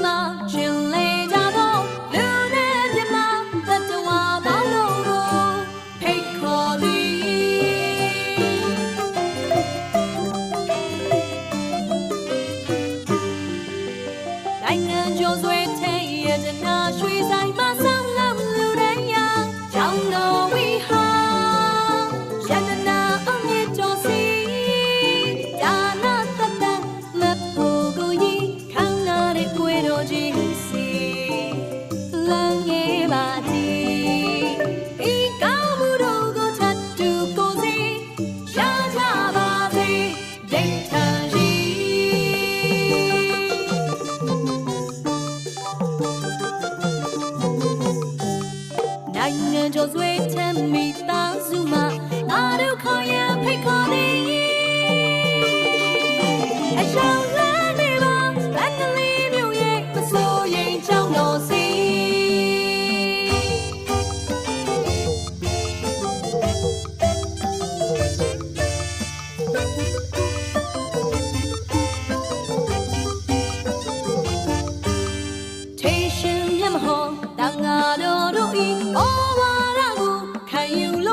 哪句？ ပါစေဤကောင်းမှုတို့ကိုထပ်တူကိုစေရှာကြပါစေဒိတ်ထန်ရီနိုင်ငံကျော်ဆွေးချမ်းမိသားစုမှာငါတို့ခေါ်ရဖိတ်ခေါ်သည် ငါတို့တို့ဤဩဝါဒကိုခံယူလ